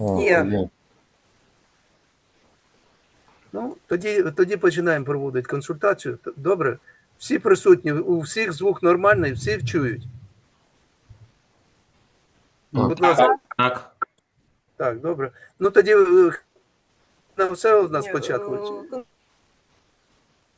Є. Ну, тоді, тоді починаємо проводити консультацію. Добре. Всі присутні, у всіх звук нормальний, всі чують. Так. Будь ласка, Так. так, добре. Ну тоді е, на все одна Ні, спочатку. е,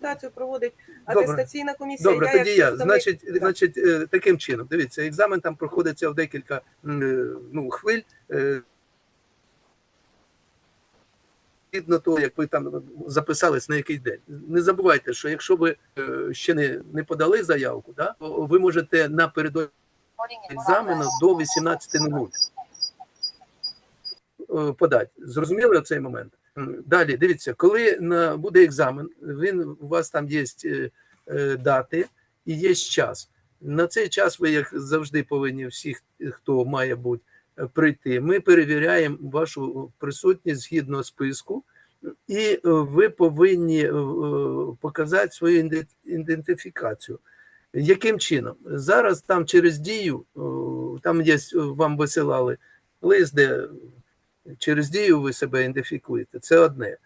Консультацію проводить атестаційна комісія. Добре, я тоді як я. представник- Значить, Так. значить, е, таким чином, дивіться, екзамен там проходиться в декілька ну, хвиль. Згідно того, як ви там записались на який день. Не забувайте, що якщо ви е, ще не, не подали заявку, да, то ви можете напередодні екзамену до 18.00 е, подати. Зрозуміли цей момент? Далі, дивіться, коли буде екзамен, він, у вас там є е, дати і є час. На цей час ви, як завжди, повинні всі, хто має бути, прийти. Ми перевіряємо вашу присутність згідно списку, і е, ви повинні е, показати свою ідентифікацію. Яким чином? Зараз там через дію, е, там є, вам висилали лист, де через дію ви себе ідентифікуєте. Це одне.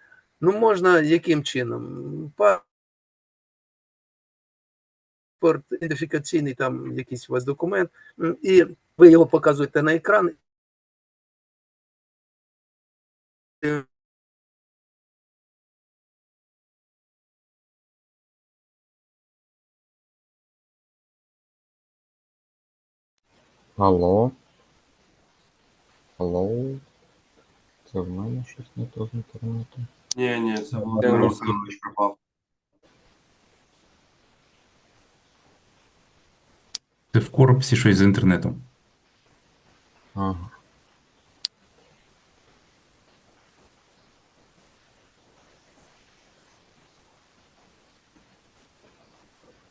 Ну, можна яким чином? Паспорт, ідентифікаційний там якийсь у вас документ, і ви його показуєте на екран. Алло. Алло. Це в мене щось не то з інтернетом. Ні, ні, це Дякую. Михайлович пропав. Це в корпусі щось з інтернетом. Ага.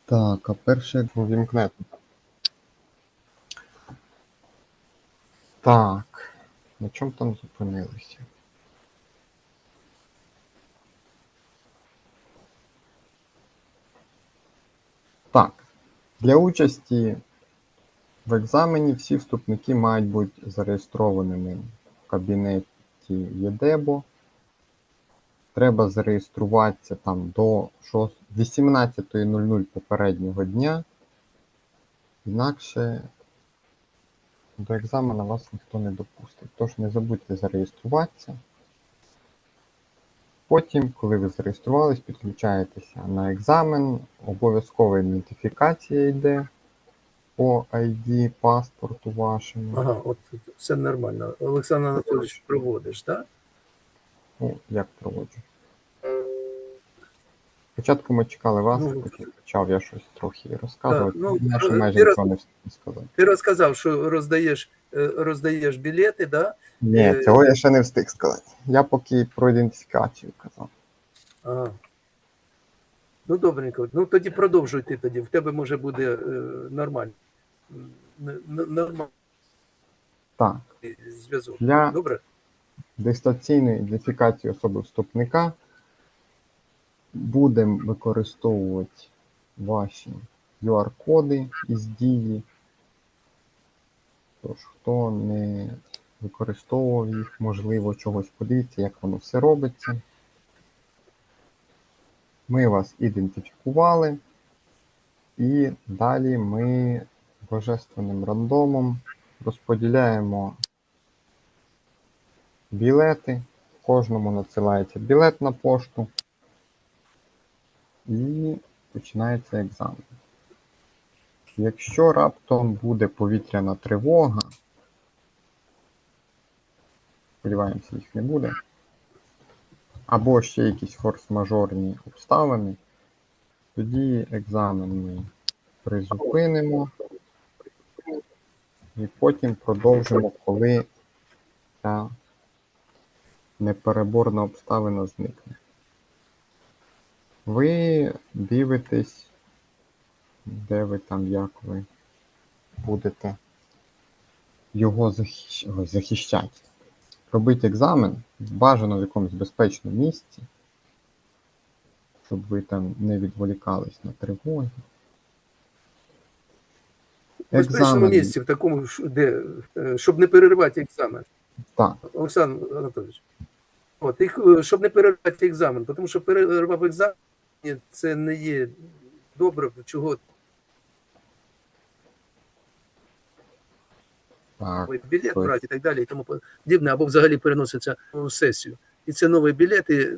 Так, а перше як увімкнете. Так. На чому там зупинилися? Так. Для участі в екзамені всі вступники мають бути зареєстрованими в кабінеті ЄДЕБО. Треба зареєструватися там до 18.00 попереднього дня. Інакше до екзамену вас ніхто не допустить. Тож не забудьте зареєструватися. Потім, коли ви зареєструвались, підключаєтеся на екзамен. Обов'язкова ідентифікація йде по ID паспорту вашому. Ага, от все нормально. Олександр Анатолійович проводиш, так? Ну, як проводжу. Спочатку ми чекали вас, Ну, потім почав я щось трохи розказувати. Ну, я ще роз- не сказати. Ти розказав, що роздаєш, е, роздаєш білети, да? Ні, Е, цього я ще не встиг сказати. Я поки про ідентифікацію казав. Ага. Ну, добренько. Ну тоді продовжуй ти тоді. В тебе може буде е, нормальний м, н- н- нормальний Так, зв'язок. для Добре? дистанційної ідентифікації особи вступника будемо використовувати ваші QR-коди із дії. Тож, хто не використовував їх, можливо, чогось подивіться, як воно все робиться. Ми вас ідентифікували, і далі ми божественним рандомом розподіляємо білети. Кожному надсилається білет на пошту. І починається екзамен. Якщо раптом буде повітряна тривога, сподіваємося, їх не буде, або ще якісь форс-мажорні обставини, тоді екзамен ми призупинимо і потім продовжимо, коли ця непереборна обставина зникне. Ви дивитесь, де ви там, як ви будете його захищ... захищати. Робити екзамен бажано в якомусь безпечному місці, щоб ви там не відволікались на тривоги. В безпечному місці, в такому, де, е, щоб не переривати екзамен. Так, Олександр Анатолійович. От, і, е, щоб не перервати екзамен, тому що перерва в екзамені це не є добре, чого так, білет Ой. брати і так далі, і тому подібне, або взагалі переноситься в сесію. І це новий білет, і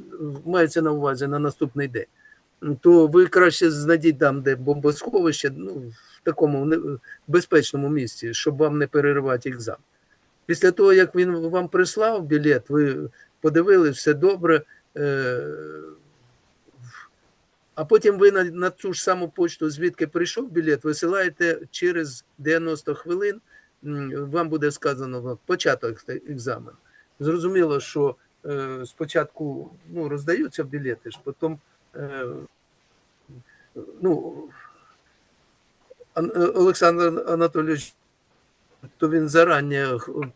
мається на увазі на наступний день. То ви краще знайдіть там, де бомбосховище, ну, такому безпечному місці, щоб вам не переривати екзамен. Після того, як він вам прислав білет, ви подивились, все добре. Е- а потім ви на, на ту ж саму почту, звідки прийшов білет, висилаєте через 90 хвилин вам буде сказано початок екзамену. Зрозуміло, що е, спочатку ну, роздаються білети, ж потім е, ну, Олександр Анатолійович, то він зарані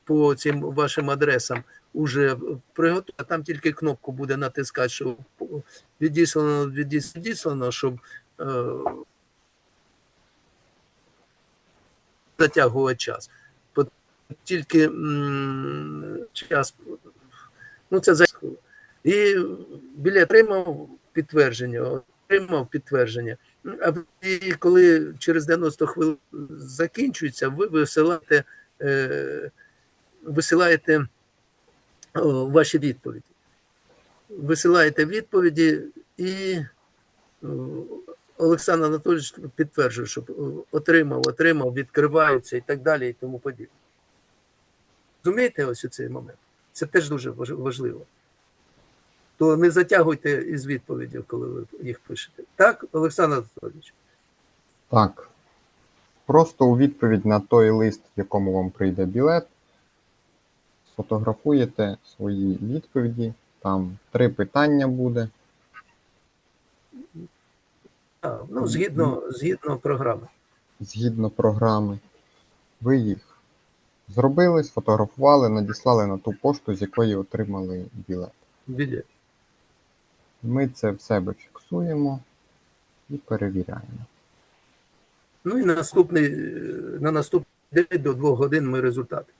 по цим вашим адресам уже приготував, а там тільки кнопку буде натискати, що відіслано, відіслано, щоб е, затягувати час. Тільки час, ну це за і білет отримав підтвердження, отримав підтвердження. І коли через 90 хвилин закінчується, ви висилаєте, е, висилаєте ваші відповіді. Висилаєте відповіді і Олександр Анатолійович підтверджує, що отримав, отримав, відкриваються і так далі, і тому подібне. Розумієте ось у цей момент? Це теж дуже важ- важливо. То не затягуйте із відповіддю, коли ви їх пишете. Так, Олександр Анатолійович? так. Просто у відповідь на той лист, в якому вам прийде білет, сфотографуєте свої відповіді. Там три питання буде. А, ну, згідно, згідно програми. згідно програми. Ви їх зробили, сфотографували, надіслали на ту пошту, з якої отримали білет. Білет. Ми це в себе фіксуємо і перевіряємо. Ну і наступний, е, на наступний день до двох годин ми результати.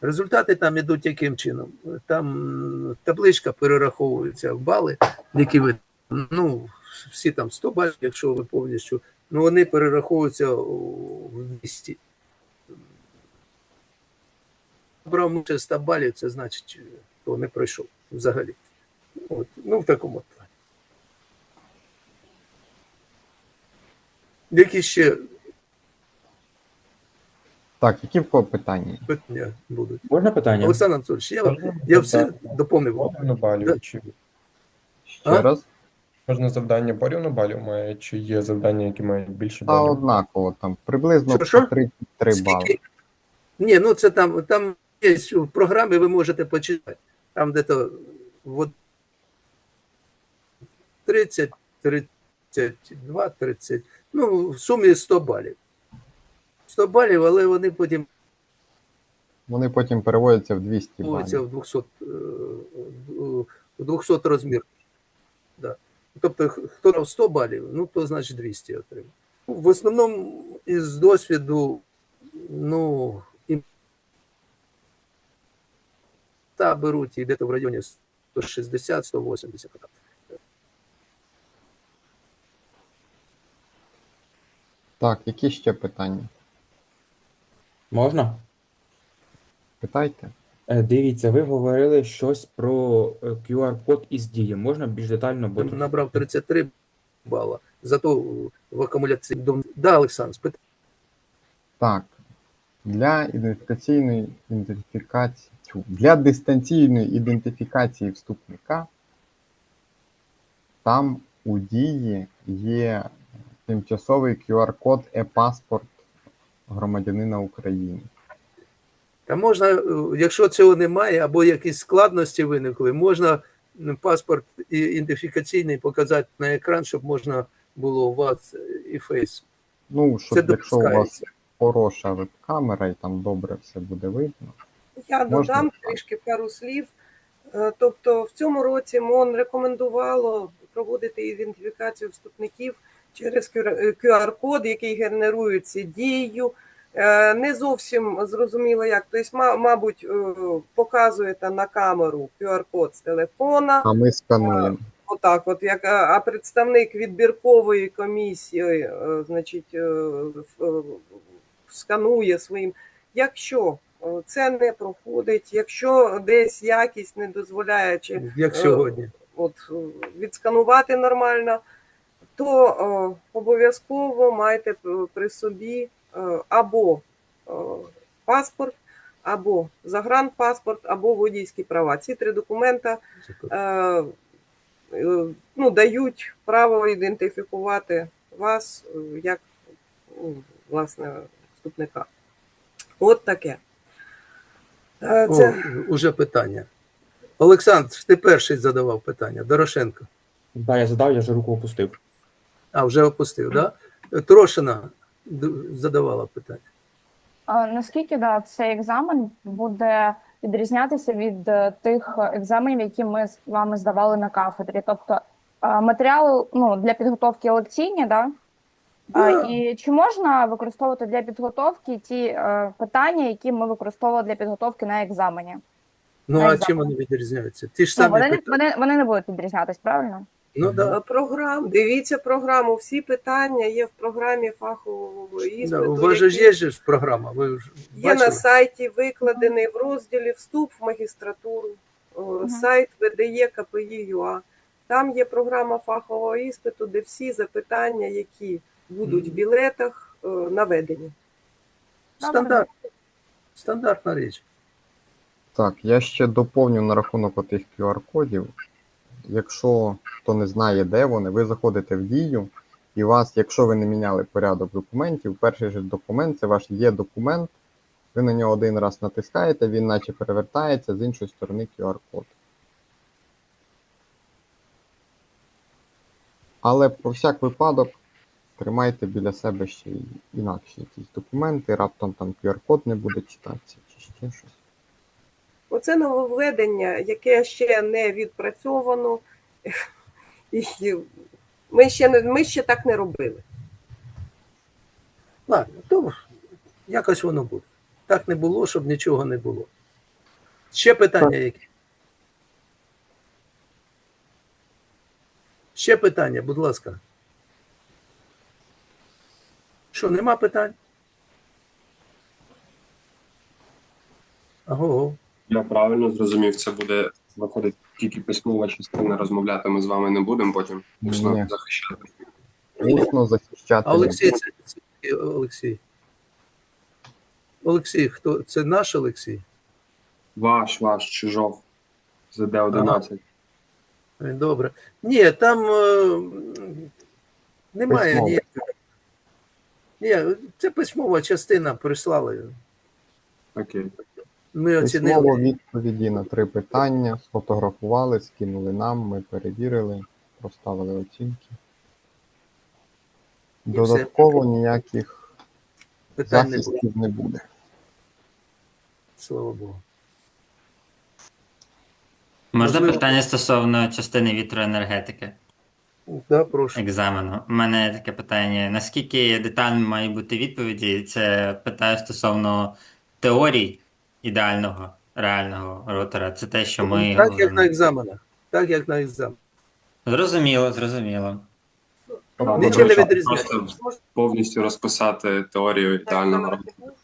Результати там ідуть яким чином? Там табличка перераховується в бали, які ви ну, всі там 100 балів, якщо ви повністю, ну вони перераховуються в 200. Брав менше 100 балів, це значить, то не пройшов взагалі. От, ну, в такому Які ще Так, які в кого питання? питання будуть? Можна питання? Олександр Анатольович, я, я все доповнив. Порівну Да. чи Ще А? раз. кожне завдання порівну балів має, чи є завдання, які мають більше Та балів? однаково, там приблизно Що, що? по 33 бали. Скільки? Ні, ну це там, там є в програмі, ви можете почитати. Там де-то от 30, 32, 30, ну, в сумі 100 балів. 100 балів, але вони потім Вони потім переводяться в 200 Вулиця балів. в 200, е, в- в 200 розмір. Да. Тобто, хто дав 100 балів, ну то значить 200 отримав. В основному із досвіду, ну, і та беруть і десь в районі 160-180. отак. Так, які ще питання? Можна? Питайте. Е, Дивіться, ви говорили щось про е, QR-код із дії. Можна більш детально, бо тут Набрав 33 бала. Зато в акумуляції. дом- Да, Олександр, спит... Так. Для ідентифікаційної ідентифікації тьфу, для дистанційної ідентифікації вступника там у дії є тимчасовий QR-код e-паспорт громадянина України. Та можна, е, якщо цього немає, або якісь складності виникли, можна паспорт ідентифікаційний показати на екран, щоб можна було у вас і фейс. Ну, щоб Це якщо у вас хороша веб-камера і там добре все буде видно. Я Можна? додам трішки пару слів. Е, Тобто в цьому році МОН рекомендувало проводити ідентифікацію вступників через QR-код, який генерується дією. Е, Не зовсім зрозуміло як. Тобто, ма- мабуть, е, показуєте на камеру QR-код з телефона. А ми скануємо. Отак, от як а представник відбіркової комісії, е, значить, е, е, сканує своїм. Якщо е, це не проходить, якщо десь якість не дозволяє, чи Як Е, сьогодні. от е, відсканувати нормально, то е, обов'язково майте при собі е, або е, паспорт, або загранпаспорт, або водійські права. Ці три документа е, е, ну, дають право ідентифікувати вас е, як ну, власне вступника. От таке. Е, О, Це уже питання. Олександр, ти перший задавав питання. Дорошенко. Да, я задав, я вже руку опустив. А, вже опустив, так? Да? Трошина задавала питання. А Наскільки да, цей екзамен буде відрізнятися від е, тих екзаменів, які ми з вами здавали на кафедрі? Тобто матеріали ну, для підготовки лекційні, да? Да. і чи можна використовувати для підготовки ті е, питання, які ми використовували для підготовки на екзамені? Ну, На а чим вони відрізняються? Ті ж Ну, вони, не, питання. вони, вони не будуть відрізнятись, правильно? Ну, да. Програм, дивіться програму. Всі питання є в програмі фахового іспиту. Да, у вас же ж є ж програма, ви ж є на сайті, викладений в розділі Вступ в магістратуру. О, Сайт ВДЄ КПІ.ЮА. Там є програма фахового іспиту, де всі запитання, які будуть в білетах, наведені. Стандарт. Стандартна річ. Так, я ще доповню на рахунок отих QR-кодів. Якщо хто не знає, де вони, ви заходите в дію, і вас, якщо ви не міняли порядок документів, перший же документ це ваш є документ. Ви на нього один раз натискаєте, він наче перевертається з іншої сторони QR-код. Але про всяк випадок тримайте біля себе ще інакші якісь документи, раптом там QR-код не буде читатися чи ще щось. Оце нововведення, яке ще не відпрацьовано. І ми ще не ми ще так не робили. Ладно, то якось воно буде. Так не було, щоб нічого не було. Ще питання які? Ще питання, будь ласка. Що, нема питань? Аго. Я правильно зрозумів, це буде виходить тільки письмова частина, розмовляти ми з вами не будемо потім усно Ні. захищати. Усно захищати. А Олексій, це, це Олексій. Олексій, хто? Це наш Олексій? Ваш, ваш, чижов. з Д11. Е, Добре. Ні, там е, немає ніякого. Ні, це письмова частина прислали. Окей. Ми Письмово оцінили. відповіді на три питання, сфотографували, скинули нам, ми перевірили, проставили оцінки. Додатково ніяких Питань не захистів не буде. слава Богу. Можна Можливо. питання стосовно частини вітроенергетики Да, прошу. екзамену? У мене таке питання: наскільки детально мають бути відповіді? Це питаю стосовно теорій ідеального реального ротора. Це те, що ми так, як на екзаменах. Так, як на екзаменах. Зрозуміло, зрозуміло. Ладно, Нічого не відрізняється. Просто повністю розписати теорію ідеального роботу.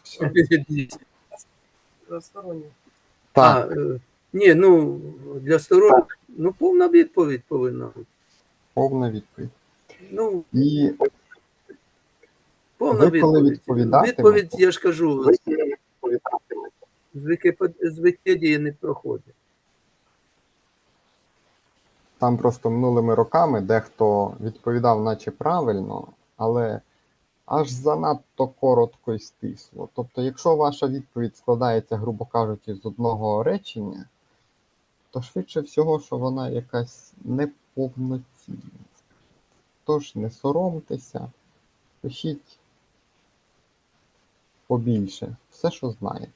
Так, е, ні, ну для сторонніх, ну повна відповідь повинна бути. повна відповідь. Ну, І повна Ви коли відповідь. відповідатимете- Відповідь, я ж кажу, з Вікіпед- Вікіпедії не проходить. там просто минулими роками дехто відповідав, наче правильно, але аж занадто коротко і стисло. Тобто, якщо ваша відповідь складається, грубо кажучи, з одного речення, то швидше всього, що вона якась неповноцінна. Тож не соромтеся, пишіть побільше, все, що знаєте.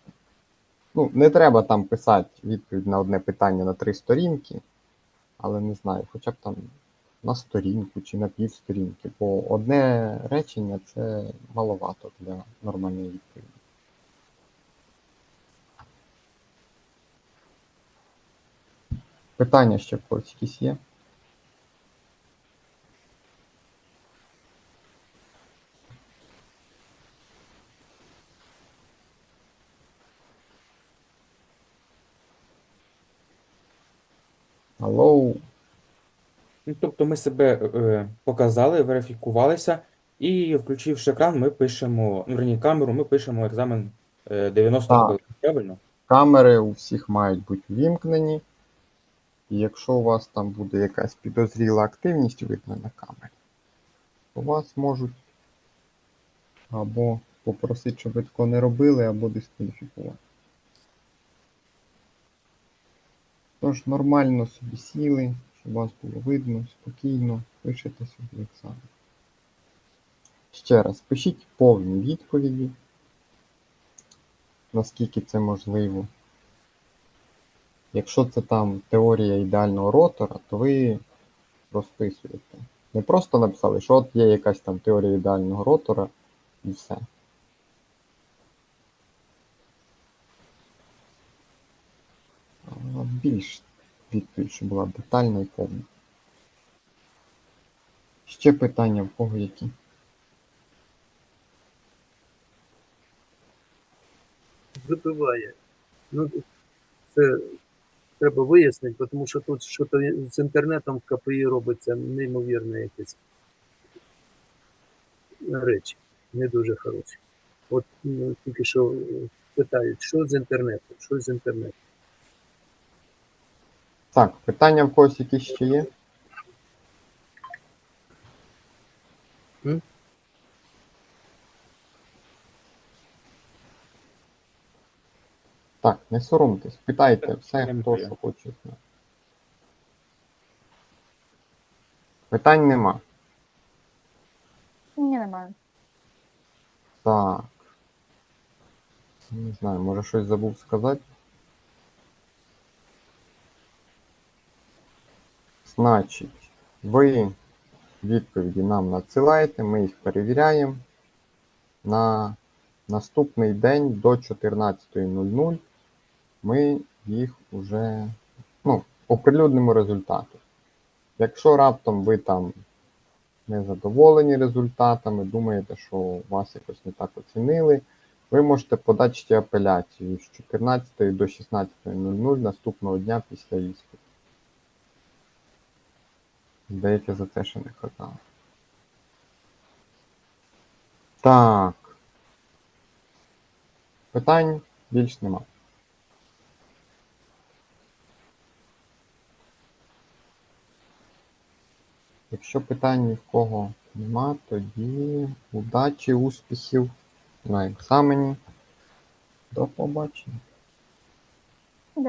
Ну, не треба там писати відповідь на одне питання на три сторінки, але не знаю, хоча б там на сторінку чи на півсторінки, бо одне речення це маловато для нормальної відповіді. Питання ще якісь є? Алло, Ну, тобто ми себе е, показали, верифікувалися, і включивши екран, ми пишемо, ну, верні, камеру, ми пишемо екзамен е, 90 Так. хвилин, правильно? камери у всіх мають бути ввімкнені. І якщо у вас там буде якась підозріла активність видно на камері, то вас можуть або попросити, щоб ви такого не робили, або дискваліфікувати. Тож нормально собі сіли, щоб вас було видно, спокійно, пишете собі екзамен. Ще раз, пишіть повні відповіді, наскільки це можливо. Якщо це там теорія ідеального ротора, то ви розписуєте. Не просто написали, що от є якась там теорія ідеального ротора і все. Більш відповідь, щоб була детальна і повна. Ще питання в кого які? Випиває. Ну, це треба вияснити, тому що тут щось з інтернетом в КПІ робиться неймовірне якесь речі, не дуже хороші. От ну, тільки що питають, що з інтернетом, що з інтернетом. Так, питання в когось які ще є? М? Так, не соромтесь, питайте все, хто що хоче знати. Питань нема. Ні, немає. Так. Не знаю, може щось забув сказати. Значить, ви відповіді нам надсилаєте, ми їх перевіряємо. На наступний день до 14.00 ми їх вже ну, оприлюднимо результати. Якщо раптом ви там не задоволені результатами, думаєте, що вас якось не так оцінили, ви можете подати апеляцію з 14 до 16.00 наступного дня після іспиту. Здається, за це ще не казали. Так. Питань більш нема. Якщо питань ні в кого нема, тоді удачі, успіхів на екзамені. До побачення.